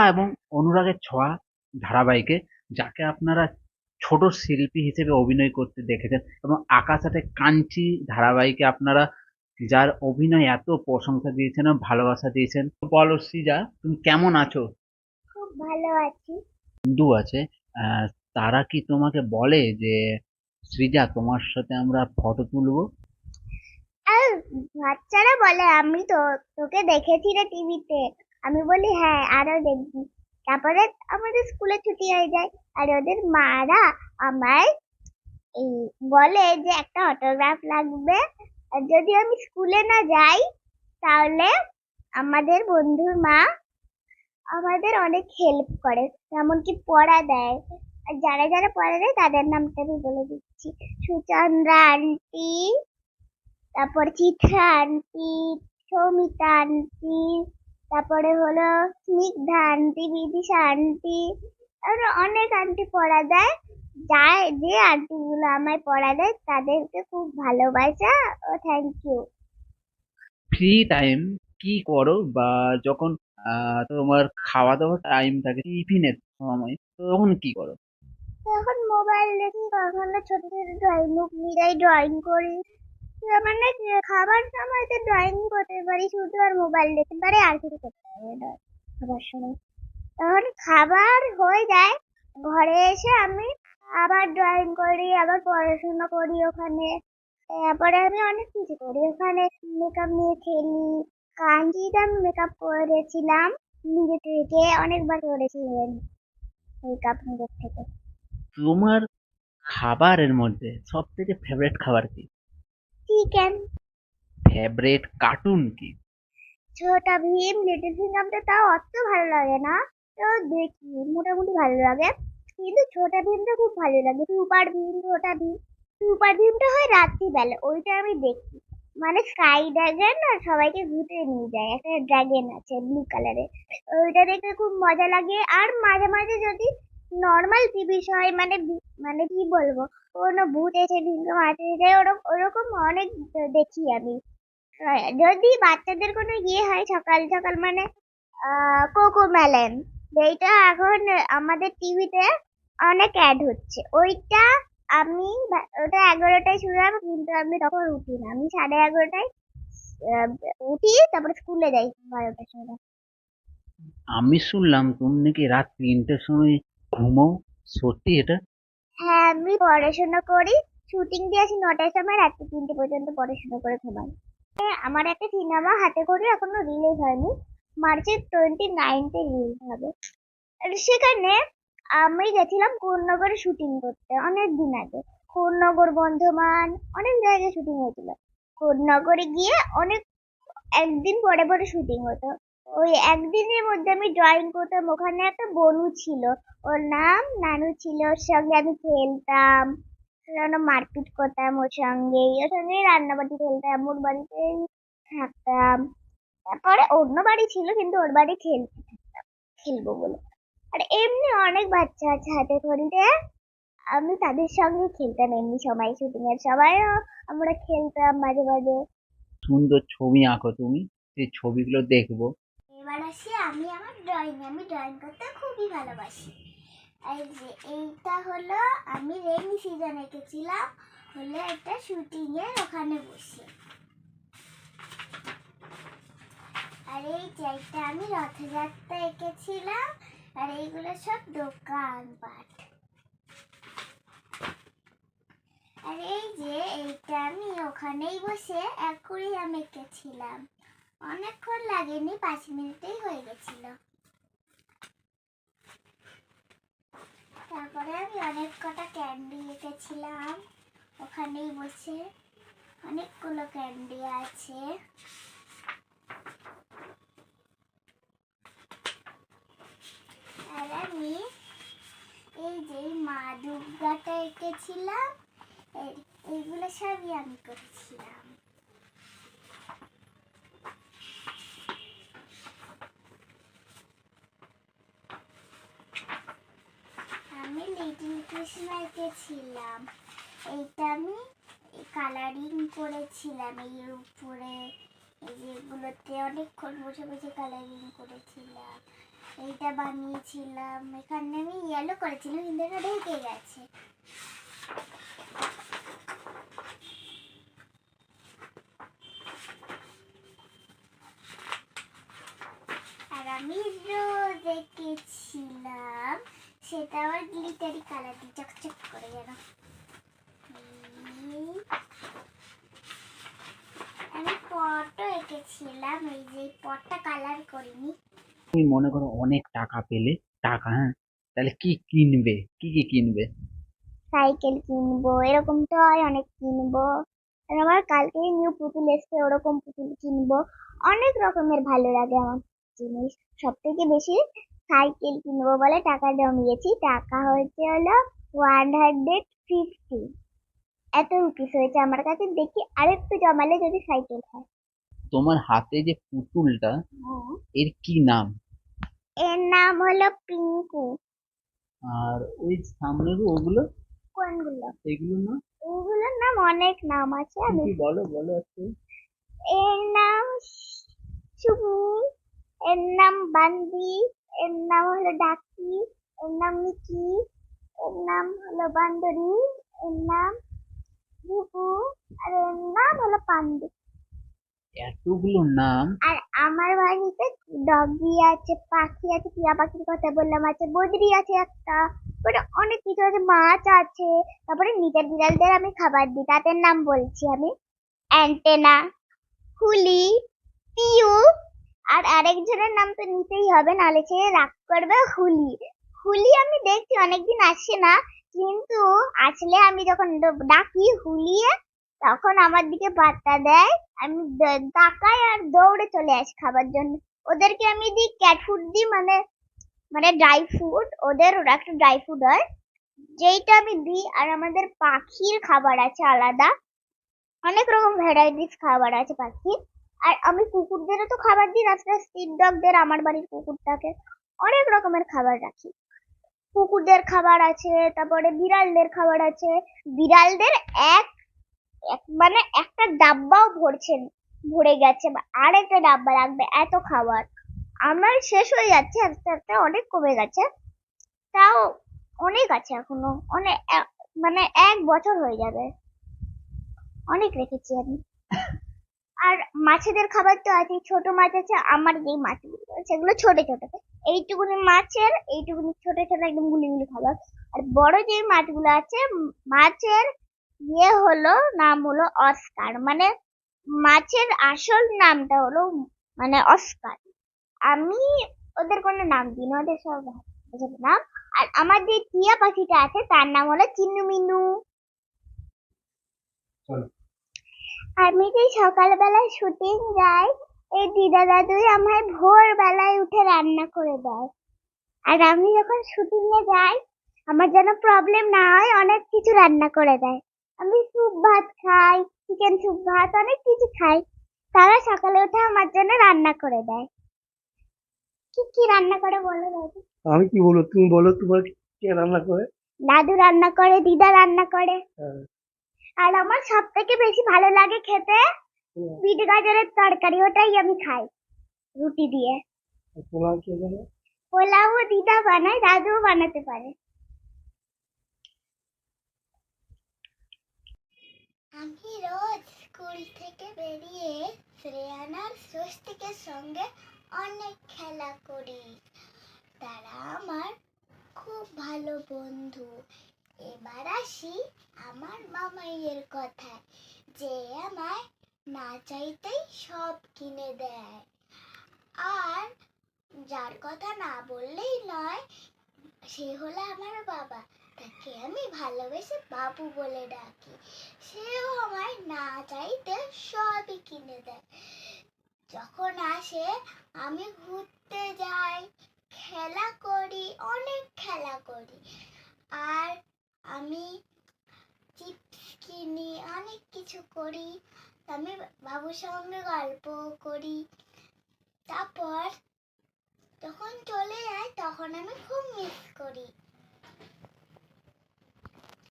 কথা এবং অনুরাগের ছোঁয়া ধারাবাহিকে যাকে আপনারা ছোট শিল্পী হিসেবে অভিনয় করতে দেখেছেন এবং আকাশাতে কাঞ্চি ধারাবাহিকে আপনারা যার অভিনয় এত প্রশংসা দিয়েছেন ভালোবাসা দিয়েছেন। বলো সৃজা তুমি কেমন আছো? খুব ভালো আছি। বন্ধু আছে। তারা কি তোমাকে বলে যে সৃজা তোমার সাথে আমরা ফটো তুলবো বাচ্চারা বলে আমি তো তোকে দেখেছি রে টিভিতে। আমি বলি হ্যাঁ আরও দেখবি। তারপরে আমাদের স্কুলে ছুটি হয়ে যায়, আর ওদের মারা আমায় এই বলে যে, একটা অটোগ্রাফ লাগবে। আর যদি আমি স্কুলে না যাই, তাহলে আমাদের বন্ধুর মা আমাদের অনেক হেল্প করে, এমনকি পড়া দেয়। আর যারা যারা পড়া দেয়, তাদের নামটা আমি বলে দিচ্ছি। সুচন্দ্রা আন্টি তারপর চিত্রা আন্টি সৌমিতা আন্টি তারপরে হলো স্নিগ্ধা আন্টি বিদিশা আন্টি আর অনেক আন্টি পড়া দেয় যা যে আন্টিগুলো আমায় পড়া দেয় তাদেরকে খুব ভালোবাসা ও থ্যাংক ইউ ফ্রি টাইম কি করো বা যখন তোমার খাওয়া দাওয়ার টাইম থাকে টিফিনের সময় তখন কি করো? এখন মোবাইল দেখি কখনো ছোট ছোট ড্রয়িং বুক নিজেই ড্রয়িং করি। মানে খাবার সময় তো ড্রয়িং করতে পারি, শুধু আর মোবাইল দেখতে পারি, আর কিছু করতে পারি খাবার সময়। তখন খাবার হয়ে যায়, ঘরে এসে আমি আবার ড্রয়িং করি, আবার পড়াশোনা করি ওখানে, তারপরে আমি অনেক কিছু করি। ওখানে মেকআপ নিয়ে খেলি কাঞ্জিতে আমি মেকআপ করেছিলাম নিজে থেকে, অনেকবার করেছিলেন মেকআপ নিজের থেকে। তোমার খাবারের মধ্যে সব থেকে ফেভারিট খাবার কি? চিকেন ফেভারিট কার্টুন কি? ছোটা ভীম লিটল ভীম সিংহামটা তাও অত ভালো লাগে না। তো দেখি মোটামুটি ভালো লাগে। কিন্তু ছোটা ভীমটা খুব ভালো লাগে। সুপার ভীম ছোটা ভীম। সুপার ভীমটা হয় রাত্রিবেলা ওইটা আমি দেখি। মানে স্কাই ড্রাগন না সবাইকে ঘুরতে নিয়ে যায়। একটা ড্রাগন আছে ব্লু কালারের ওইটা দেখতে খুব মজা লাগে। আর মাঝে মাঝে যদি নর্মাল হয় মানে মানে কি বলব? কোনো ভূত এসে ভীমকে মারতে যায় ওরকম ওরকম অনেক দেখি আমি। যদি বাচ্চাদের কোনো ইয়ে হয় সকাল সকাল মানে কোকো মেলন যেটা এখন আমাদের টিভিতে অনেক অ্যাড হচ্ছে। ওইটা আমি ওটা এগারোটায় শুরু হবে, কিন্তু আমি তখন উঠি না। আমি সাড়ে এগারোটায় উঠি, তারপরে স্কুলে যাই, বারোটার সময়। আমি শুনলাম, তুমি নাকি রাত তিনটের সময় ঘুমো, সত্যি এটা? হ্যাঁ আমি পড়াশোনা করি শুটিং দিয়ে আসি নটার সময়, রাত্রি তিনটে পর্যন্ত পড়াশোনা করে ঘুমাই। আমার একটা সিনেমা হাতে করে এখনও রিলিজ হয়নি। মার্চের টোয়েন্টি নাইনতে রিলিজ হবে। সেখানে আমি গেছিলাম কোন্নগরে শুটিং করতে অনেক দিন আগে। কোন্নগর বন্ধমান, অনেক জায়গায় শুটিং হয়েছিল। কোন্নগরে গিয়ে অনেক, একদিন পরে পরে শুটিং হতো। ওই একদিনের মধ্যে আমি ড্রয়িং করতাম। ওখানে একটা বনু ছিল। ওর নাম নানু ছিল। ওর সঙ্গে আমি খেলতাম। মারপিট করতাম ওর সঙ্গে। ওর সঙ্গে রান্নাবাটি খেলতাম, ওর বাড়িতেই থাকতাম। তারপরে অন্য বাড়ি ছিল, কিন্তু ওর বাড়ি খেলতে থাকতাম খেলব বলে। আর এমনি অনেক বাচ্চা আছে হাতে খড়িতে আমি তাদের সঙ্গে খেলতাম। এমনি সবাই শুটিং এর সময়ও আমরা খেলতাম মাঝে মাঝে। সুন্দর ছবি আঁকো তুমি। সেই ছবিগুলো দেখব। আসি আমি আমার ড্রয়িং আমি ড্রয়িং করতে খুবই ভালোবাসি। এই যে, এইটা হলো আমি রেনি সিজন এঁকেছিলাম হলো একটা শুটিং এর ওখানে বসে। আর এই একটা আমি রথযাত্রা এঁকেছিলাম আর এইগুলো সব দোকান পাট। আর এই যে, এইটা আমি ওখানেই বসে অ্যাকুরিয়াম এঁকেছিলাম অনেকক্ষণ লাগেনি, পাঁচ মিনিটেই হয়ে গেছিল। তারপরে আমি অনেক কটা ক্যান্ডি এঁকেছিলাম। ওখানেই বসে অনেকগুলো ক্যান্ডি আছে। আর আমি এই যে মা দুর্গাটা এঁকেছিলাম এই- এইগুলো সবই আমি করেছিলাম। কৃষ্ণ এঁকেছিলাম এইটা আমি কালারিং করেছিলাম এর উপরে। এই যে এগুলোতে অনেকক্ষণ বসে বসে কালারিং করেছিলাম। এইটা বানিয়েছিলাম। এখানে আমি ইয়েলো করেছিলাম, কিন্তু এটা ঢেকে গেছে। আর আমি রোজ এঁকেছিলাম সেটা আবার গ্লিটারি কালার দিয়ে চকচক করে আমি পটও এঁকেছিলাম এই যে পটটা কালার করিনি। তুমি মনে করো অনেক টাকা পেলে টাকা হ্যাঁ? তাহলে কি কিনবে? কি কি কিনবে? সাইকেল কিনবো এরকম তো হয় অনেক কিনবো। আমার কালকে নিউ পুতুল এসছে ওরকম পুতুল কিনবো। অনেক রকমের ভালো লাগে আমার জিনিস। সব থেকে বেশি সাইকেল কিনবো বলে টাকা জমিয়েছি। টাকা হয়েছে হলো ওয়ান হান্ড্রেড ফিফটি এত রুপিস হয়েছে আমার কাছে। দেখি আরেকটু জমালে যদি সাইকেল হয়। তোমার হাতে যে পুতুলটা এর কি নাম? এর নাম হলো পিঙ্কু। আর ওই সামনের ওগুলো? কোনগুলো? এগুলো না? এগুলোর নাম অনেক নাম আছে আমি বলো বলো একটু। এর নাম সুমি এর নাম বান্দি এর নাম হলো ডাকি এর নাম মিকি এর নাম হলো বান্দরি এর নাম বুবু আর এর নাম হলো পান্ডু। এতগুলো নাম? আর আমার বাড়িতে ডগি আছে পাখি আছে টিয়া পাখির কথা বললাম আছে বদ্রি আছে একটা তারপরে অনেক কিছু আছে মাছ আছে। তারপরে নিজের বিড়ালদের আমি খাবার দিই তাদের নাম বলছি আমি। অ্যান্টেনা হুলি পিউ আর আরেকজনের নাম তো নিতেই হবে, নাহলে সে রাগ করবে হুলি। হুলি আমি দেখছি অনেকদিন আসে না, কিন্তু আসলে আমি যখন ডাকি হুলিয়ে, তখন আমার দিকে পাত্তা দেয়। আমি তাকাই আর দৌড়ে চলে আসি খাবার জন্য। ওদেরকে আমি দিই ক্যাট ফুড দিই মানে মানে ড্রাই ফুড ওদের, ওরা একটা ড্রাই ফুড হয়। যেইটা আমি দিই, আর আমাদের পাখির খাবার আছে আলাদা। অনেক রকম ভ্যারাইটিস খাবার আছে পাখির। কুকুরদেরও তো খাবার দিই রাস্তায় স্ট্রিট ডগদের আমার বাড়ির কুকুরটাকে অনেক রকমের খাবার রাখি। কুকুরদের খাবার আছে, তারপরে বিড়ালদের খাবার আছে। বিড়ালদের এক এক মানে একটা ডাব্বাও ভরছে, ভরে গেছে বা আর একটা ডাব্বা লাগবে এত খাবার। আমার শেষ হয়ে যাচ্ছে, আস্তে আস্তে অনেক কমে গেছে। তাও অনেক আছে এখনও অনেক মানে এক বছর হয়ে যাবে। অনেক রেখেছি আমি। আর মাছেদের খাবার তো আছে, ছোট মাছ আছে, আমার যেই মাছগুলো সেগুলো ছোট ছোট। এইটুকুনি মাছের, এইটুকুনি ছোট ছোট একদম গুলি গুলি খাবার। আর বড় যে মাছগুলো আছে, মাছের ইয়ে হলো, নাম হলো অস্কার। মানে মাছের আসল নামটা হলো মানে অস্কার। আমি ওদের কোনো নাম দিই না ওদের সব নাম। আর আমার যে টিয়া পাখিটা আছে, তার নাম হলো চিন্নু মিনু। আমি যে সকালবেলায় শুটিং যাই এই দিদা দাদুই আমায় ভোরবেলায় উঠে রান্না করে দেয়। আর আমি যখন শুটিং এ যাই আমার যেন প্রবলেম না হয় অনেক কিছু রান্না করে দেয়। আমি স্যুপ ভাত খাই চিকেন স্যুপ ভাত অনেক কিছু খাই। তারা সকালে উঠে আমার জন্য রান্না করে দেয়। কি কি রান্না করে বলো দাদু? আমি কি বলব? তুমি বলো তোমার কে রান্না করে? দাদু রান্না করে দিদা রান্না করে। হ্যাঁ। আর আমার সব থেকে বেশি ভালো লাগে খেতে বিট গাজরের তরকারি ওটাই আমি খাই রুটি দিয়ে। পোলাও কে পোলাও দিদা বানায় দাদুও বানাতে পারে। আমি রোজ স্কুল থেকে বেরিয়ে শ্রেয়ানার স্বস্তিকের সঙ্গে অনেক খেলা করি। তারা আমার খুব ভালো বন্ধু। এবার আসি আমার মামাইয়ের কথায়। যে আমায় না চাইতেই সব কিনে দেয়। আর যার কথা না বললেই নয়, সে হলো আমার বাবা। তাকে আমি ভালোবেসে বাবু বলে ডাকি। সেও আমায় না চাইতে সবই কিনে দেয়। যখন আসে, আমি ঘুরতে যাই, খেলা করি, অনেক খেলা করি। আর আমি চিপস কিনি, অনেক কিছু করি। আমি বাবুর সঙ্গে গল্প করি। তারপর যখন চলে যায় তখন আমি খুব মিস করি।